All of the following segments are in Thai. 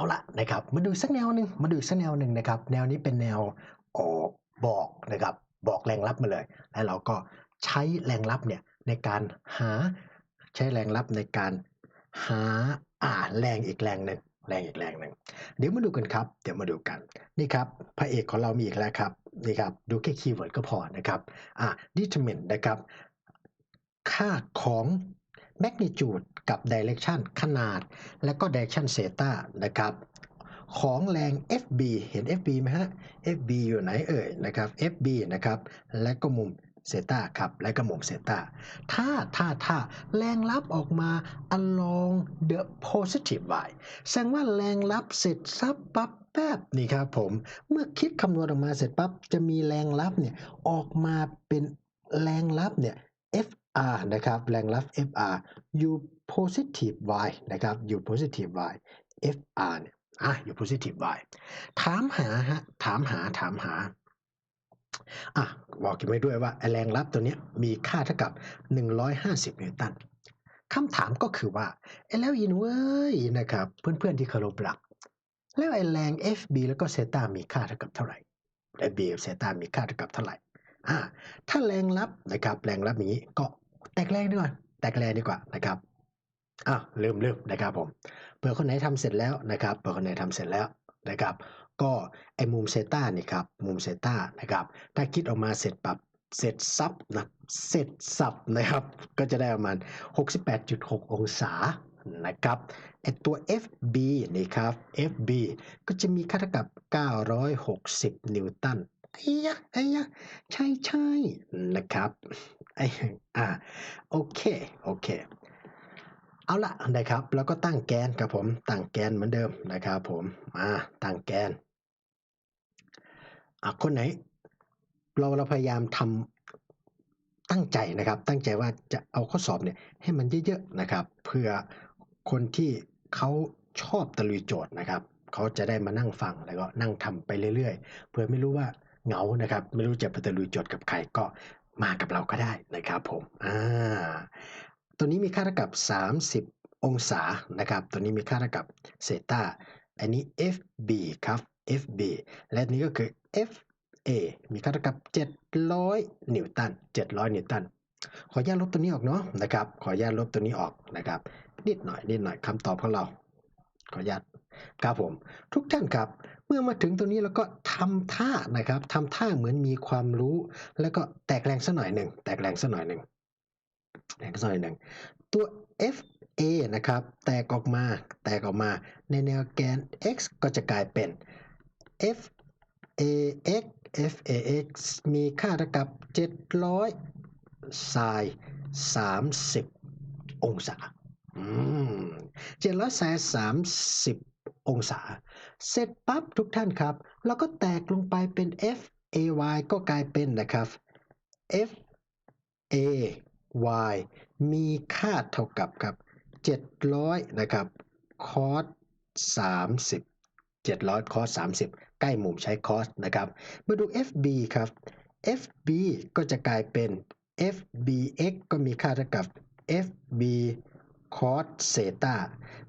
เอาละนะครับมาดูสักแนวหนึ่งมาดูสักแนวหนึ่งนะครับ แนวนี้เป็นแนวออกบอกนะครับบอกแรงลับมาเลย แล้วเราก็ใช้แรงลับเนี่ยในการหาใช้แรงลับในการหาอ่าแรงอีกแรงหนึ่งแรงอีกแรงหนึ่งเดี๋ยวมาดูกันครับ เดี๋ยวมาดูกันนี่ครับพระเอกของเรามีอีกแล้วครับนี่ครับดูแค่คีย์เวิร์ดก็พอนะครับอ่า determine นะครับ ค่าของ magnitude กับ direction ขนาด และก็ direction theta นะครับของแรง FB เห็น FB ไหมฮะ FB อยู่ไหนเอ่ยนะครับ FB นะครับและก็มุมเซตาครับและก็มุมเซตาถ้าถ้าถ้าแรงรับออกมา along the positive y แสดงว่าแรงรับเสร็จซับปั๊บแป๊บนี่ครับผมเมื่อคิดคำนวณออกมาเสร็จปั๊บจะมีแรงรับเนี่ยออกมาเป็นแรงรับเนี่ย R นะครับ แรงรับ FR อยู่ positive y นะครับ อยู่ positive y FR เนี่ยอะอยู่ positive y ถามหาฮะ ถามหา ถามหา อะ บอกกันไว้ด้วยว่าแรงรับตัวเนี้ยมีค่าเท่ากับ 150 นิวตันคำถามก็คือว่าไอ้แล้วยินเว้ยนะครับ เพื่อนๆที่เคารพรัก แล้วไอ้แรง FB แล้วก็เซตามีค่าเท่ากับเท่าไหร่ FB กับเซตามีค่าเท่ากับเท่าไหร่อ่าถ้าแรงรับนะครับ แรงรับอย่างนี้ก็ ตกแรงดีกว่าแตกแรงดีกว่านะครับอะเริ่มเริ่มนะครับผมเผื่อคนไหนทำเสร็จแล้วนะครับเผื่อคนไหนทำเสร็จแล้วนะครับ ก็ไอ้มุมเซต้านี่ครับมุมเซต้านะครับ ถ้าคิดออกมาเสร็จปรับเสร็จซับนะเสร็จสับนะครับ ก็จะได้ประมาณ 68.6 องศานะครับไอตัว FB นี่ครับ FB ก็จะมีค่าเท่ากับ 960 นิวตันไอ้ยะไอ้ยะใช่ใช่นะครับ อ้อ่าโอเคโอเค เอาละนะครับแล้วก็ตั้งแกนครับผมตั้งแกนเหมือนเดิมนะครับผมมาตั้งแกนอะคนไหน เราเราพยายามทำตั้งใจนะครับ ตั้งใจว่าจะเอาข้อสอบเนี่ยให้มันเยอะๆนะครับ เพื่อคนที่เขาชอบตะลุยโจทย์นะครับเขาจะได้มานั่งฟังแล้วก็นั่งทำไปเรื่อยๆ เพื่อไม่รู้ว่าเหงานะครับ ไม่รู้จะไปตะลุยโจทย์กับใครก็ มากับเราก็ได้นะครับผมอ่าตัวนี้มีค่าเท่ากับ 30 องศานะครับ ตัวนี้มีค่าเท่ากับเซตาอันนี้ FB ครับ FB และนี้ก็คือ FA มีค่าเท่ากับ 700 นิวตัน 700 นิวตัน ขออนุญาตลบตัวนี้ออกเนาะนะครับ ขออนุญาตลบตัวนี้ออกนะครับ นิดหน่อยนิดหน่อยคำตอบของเรา ขออนุญาตครับผม ทุกท่านครับ เมื่อมาถึงตรงนี้แล้วก็ทำท่านะครับทำท่าเหมือนมีความรู้ แล้วก็แตกแรงสักหน่อยหนึ่งแตกแรงสักหน่อยหนึ่งแตกสักหน่อยหนึ่งตัว FA นะครับ แตกออกมาแตกออกมาในแนวแกน x ก็จะกลายเป็น FAX FAX มีค่าเท่ากับ 700 sin 30 องศาอืม700 sin 30 องศา เสร็จปั๊บทุกท่านครับแล้วก็แตกลงไปเป็น FAY ก็กลายเป็นนะครับ FAY มีค่าเท่ากับครับ 700 นะครับ cos 30 700 cos 30 ใกล้มุมใช้ cos นะครับ มาดู FB ครับ FB ก็จะกลายเป็น FBX ก็มีค่าเท่ากับ FB cos เซตา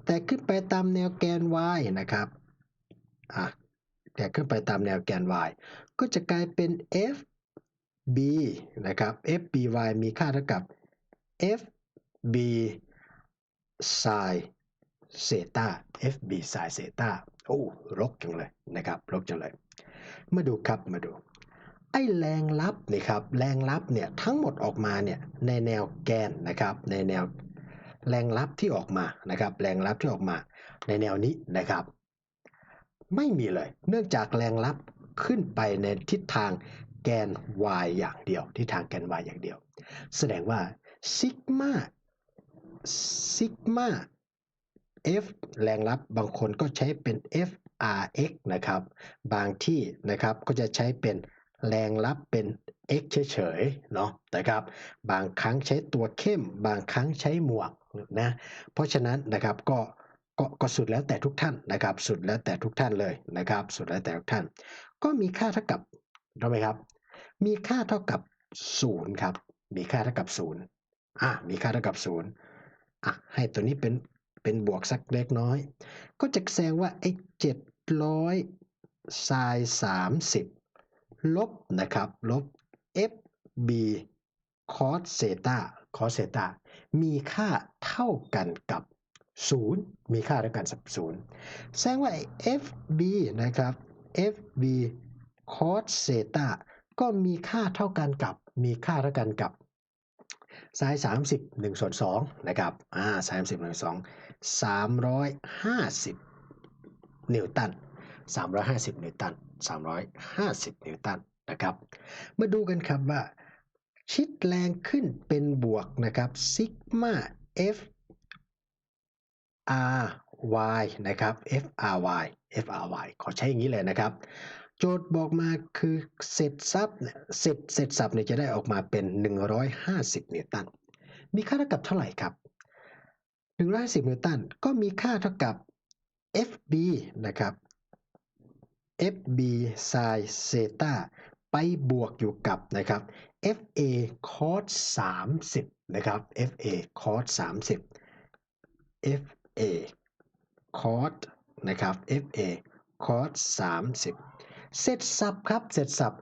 แต่ขึ้นไปตามแนวแกน y นะครับอะแต่ขึ้นไปตามแนวแกน y ก็จะกลายเป็น FB นะครับ FBY มีค่าเท่ากับ FB sin เซตา FB sin เซตาโอ้รกจังเลยนะครับรกจังเลย มาดูครับมาดูไอ้แรงลับนี่ครับแรงลับเนี่ยทั้งหมดออกมาเนี่ยในแนวแกนนะครับในแนว แรงลับที่ออกมานะครับแรงลับที่ออกมาในแนวนี้นะครับ ไม่มีเลย เนื่องจากแรงลับขึ้นไปในทิศทางแกน y อย่างเดียวทิศทางแกน y อย่างเดียว แสดงว่าซิกมาซิกมา F แรงลับบางคนก็ใช้เป็น FRX นะครับ บางที่นะครับก็จะใช้เป็นแรงลับเป็น x เฉยๆเนาะนะครับ บางครั้งใช้ตัวเข้ม บางครั้งใช้หมวก นะเพราะฉะนั้นนะครับก็ก็ก็สุดแล้วแต่ทุกท่านนะครับ สุดแล้วแต่ทุกท่านเลยนะครับ สุดแล้วแต่ทุกท่าน ก็มีค่าเท่ากับถูกไหมครับ มีค่าเท่ากับ0ครับ มีค่าเท่ากับ0อะมีค่าเท่ากับ0อะให้ตัวนี้เป็นเป็นบวกสักเล็กน้อย ก็จะแสดงว่าไอ้700 sin 30ลบนะครับ ลบ fb cos เซตา cos เซตามีค่าเท่ากันกับ 0 มีค่าเท่ากันกับ 0 แสดงว่า fb นะครับ fb cos เซตาก็มีค่าเท่ากันกับ มีค่าเท่ากันกับ sin 30 1ส่วน2นะครับอ่า sin 30 1ส่วน2 350 นิวตัน 350 นิวตัน 350 นิวตันนะครับ มาดูกันครับว่า ชิดแรงขึ้นเป็นบวกนะครับซิกมา F R Y นะครับ F R Y F R Y ขอใช้อย่างนี้เลยนะครับ โจทย์บอกมาคือเสร็จซับเนี่ยเสร็จเสร็จสับเนี่ยจะได้ออกมาเป็น 150 นิวตัน มีค่าเท่ากับเท่าไหร่ครับ 150 นิวตันก็มีค่าเท่ากับ FB นะครับ FB sin เซตา ไปบวกอยู่กับนะครับ FA cos 30 นะครับ FA cos 30 FA cos นะครับ FA cos 30 เสร็จสับครับ เสร็จสับ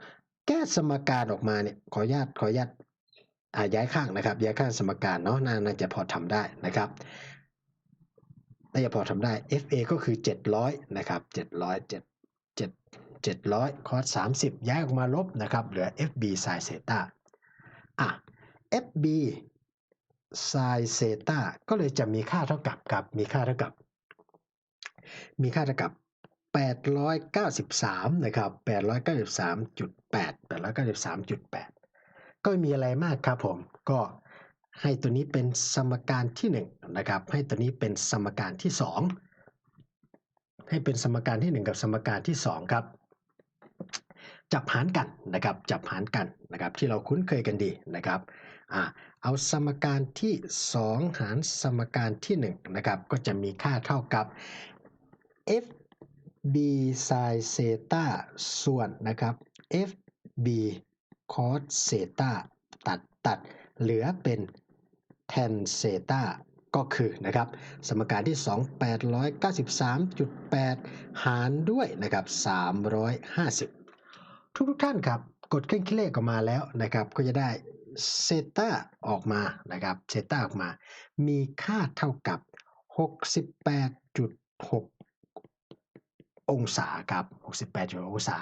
แก้สมการออกมาเนี่ย ขออนุญาต ขออนุญาตอาย้ายข้างนะครับ ย้ายข้างสมการเนาะนาน่าจะพอทำได้นะครับ น่าจะพอทำได้ FA ก็คือ 700 นะครับ 700 7 7 700 cos 30 ย้ายออกมาลบนะครับ เหลือ FB sin เซตาอะ FB sin เซตาก็เลยจะมีค่าเท่ากับครับ มีค่าเท่ากับ มีค่าเท่ากับ 893 นะครับ 893.8 893.8 ก็ไม่มีอะไรมากครับผม ก็ให้ตัวนี้เป็นสมการที่1นะครับ ให้ตัวนี้เป็นสมการที่ 2 ให้เป็นสมการที่ 1 กับสมการที่ 2 ครับ จับหารกันนะครับจับหารกันนะครับที่เราคุ้นเคยกันดีนะครับอ่าเอาสมการที่ 2 หารสมการที่1นะครับก็จะมีค่าเท่ากับ f b sin เซตาส่วนนะครับ f b cos เซตาตัดตัดเหลือเป็น tan เซตาก็คือนะครับสมการที่ 2 893.8 หารด้วยนะครับ350 ทุกทุกท่านครับ กดเครื่องคิดเลขออกมาแล้วนะครับ ก็จะได้เซต้าออกมานะครับเซต้าออกมา มีค่าเท่ากับ 68.6 องศาครับ 68.6องศา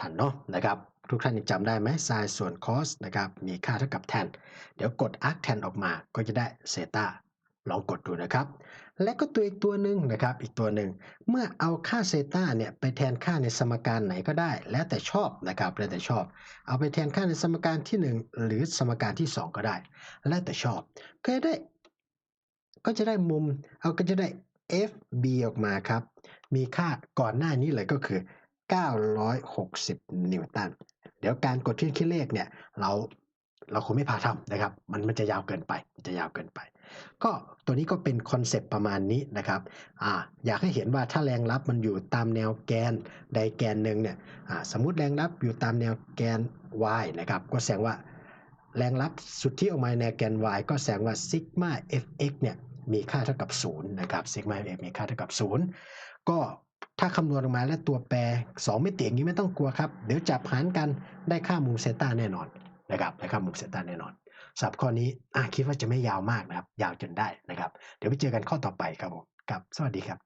ทันเนาะนะครับทุกท่านยังจำได้ไหม sin ส่วน cos นะครับมีค่าเท่ากับ tan เดี๋ยวกด arc tan ออกมาก็จะได้เซต้า ลองกดดูนะครับ และก็ตัวอีกตัวหนึ่งนะครับ อีกตัวหนึ่งเมื่อเอาค่าเซตาเนี่ยไปแทนค่าในสมการไหนก็ได้ แล้วแต่ชอบนะครับแล้วแต่ชอบ เอาไปแทนค่าในสมการที่ 1 หรือสมการที่ 2 ก็ได้ แล้วแต่ชอบ ก็จะได้ ก็จะได้มุม เอาก็จะได้ FB ออกมาครับ มีค่าก่อนหน้านี้เลยก็คือ 960 นิวตัน เดี๋ยวการกดที่คิดเลขเนี่ย เราเราคงไม่พาทำนะครับ มันมันจะยาวเกินไป มันจะยาวเกินไป ก็ตัวนี้ก็เป็นคอนเซปต์ประมาณนี้นะครับออยากให้เห็นว่าถ้าแรงรับมันอยู่ตามแนวแกนใดแกนหนึ่งเนี่ยสมมติแรงรับอยู่ตามแนวแกน y นะครับก็แสดงว่าแรงรับสุดที่ออกมาในแกน y ก็แสดงว่าซิกมา fx เนี่ยมีค่าเท่ากับ0นะครับซิกมา fx มีค่าเท่ากับ 0 ก็ถ้าคำนวณออกมาแล้วตัวแปร 2 มิติอย่างนี้ไม่ต้องกลัวครับ เดี๋ยวจับหารกันได้ค่ามุมเซต้าแน่นอนนะครับได้ค่ามุมเซต้าแน่นอน สับข้อนี้อะคิดว่าจะไม่ยาวมากนะครับ ยาวจนได้นะครับ เดี๋ยวไปเจอกันข้อต่อไปครับผมครับ สวัสดีครับ